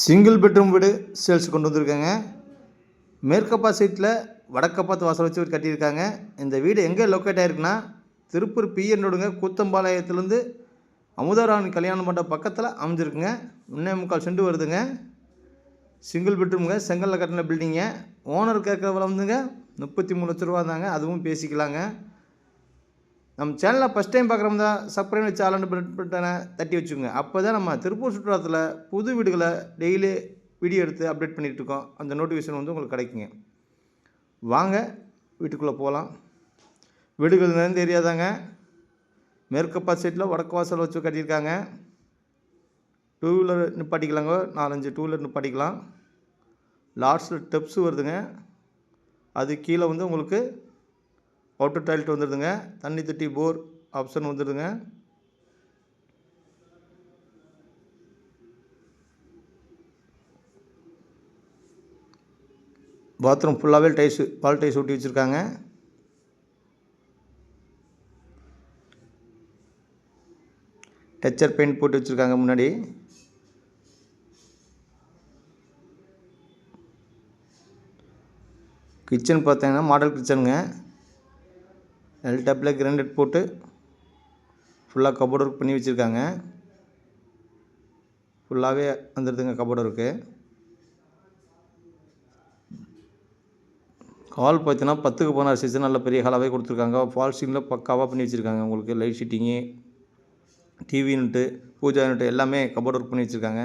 Single bedroom வீடு sales கொண்டு வந்திருக்காங்க. மேற்கப்பா சைட்டில் வடக்கப்பாத்து வாசல் வச்சு ஒரு கட்டியிருக்காங்க. இந்த வீடு எங்கே லொக்கேட் ஆகிருக்குன்னா திருப்பூர் பிஎன் ரோடுங்க கூத்தம்பாளையத்துலேருந்து அமுதராணி கல்யாண மண்டபம் பக்கத்தில் அமைஞ்சிருக்குங்க. முன்னே முக்கால் செண்டு வருதுங்க. சிங்கிள் பெட்ரூமுங்க செங்கலில் கட்டின பில்டிங்க ஓனர் கேட்குற விலை வந்துங்க முப்பத்தி மூணு லட்ச ரூபா தாங்க. அதுவும் பேசிக்கலாங்க. நம்ம சேனலை ஃபஸ்ட் டைம் பார்க்குறவங்க தான் சப்ஸ்கிரைப் வச்சு ஆலண்டு பட்டனை தட்டி வச்சுக்கோங்க. அப்போ தான் நம்ம திருப்பூர் சுற்றுலாத்தில் புது வீடுகளை டெய்லி வீடியோ எடுத்து அப்டேட் பண்ணிகிட்டு இருக்கோம். அந்த நோட்டிஃபிகேஷன் வந்து உங்களுக்கு கிடைக்குங்க. வாங்க வீட்டுக்குள்ளே போகலாம் வீடுகள் நிறைந்த ஏரியா தாங்க. மேற்கப்பா சைட்டில் வடக்கு வாசல் வச்சு கட்டியிருக்காங்க. டூ வீலர் நிப்பாட்டிக்கலாங்க. நாலஞ்சு டூ வீலர் நிப்பாட்டிக்கலாம். லாஸ்ட்டில் ஸ்டெப்ஸு வருதுங்க. அது கீழே வந்து உங்களுக்கு அவுட்டர் டாய்லெட் வந்துடுதுங்க. தண்ணி தொட்டி போர் ஆப்ஷன் வந்துடுதுங்க. பாத்ரூம் ஃபுல்லாகவே டைஸு பால் டைஸ் ஊட்டி வச்சுருக்காங்க. டச்சர் பெயிண்ட் போட்டு வச்சுருக்காங்க முன்னாடி. கிச்சன் பார்த்தீங்கன்னா மாடல் கிச்சனுங்க எல் டாப்பில் கிரானைட் போட்டு ஃபுல்லாக கபோர்டு ஒர்க் பண்ணி வச்சுருக்காங்க. ஃபுல்லாகவே வந்துடுதுங்க கபோர்ட் ஒர்க்கு ஹால் பார்த்தீங்கன்னா பத்துக்கு பதினாறு சைஸ் நல்ல பெரிய ஹாலாகவே கொடுத்துருக்காங்க. ஃபால் சீனில் பக்காவாக பண்ணி வச்சுருக்காங்க உங்களுக்கு light sheeting TV unit pooja unit எல்லாமே கபோர்டு ஒர்க் பண்ணி வச்சுருக்காங்க.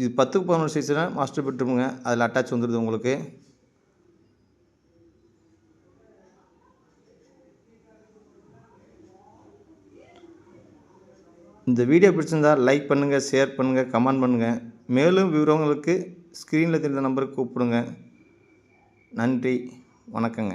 இது பத்துக்கு பதினொரு சைஸ்னால் மாஸ்டர் பெட்ரூமுங்க அதில் அட்டாச் வந்துடுது உங்களுக்கு. இந்த வீடியோ பிடிச்சிருந்தா லைக் பண்ணுங்கள் ஷேர் பண்ணுங்கள் கமெண்ட் பண்ணுங்கள் மேலும் விவரங்களுக்கு ஸ்க்ரீனில் தெரிந்த நம்பருக்கு கூப்பிடுங்க. நன்றி வணக்கங்க.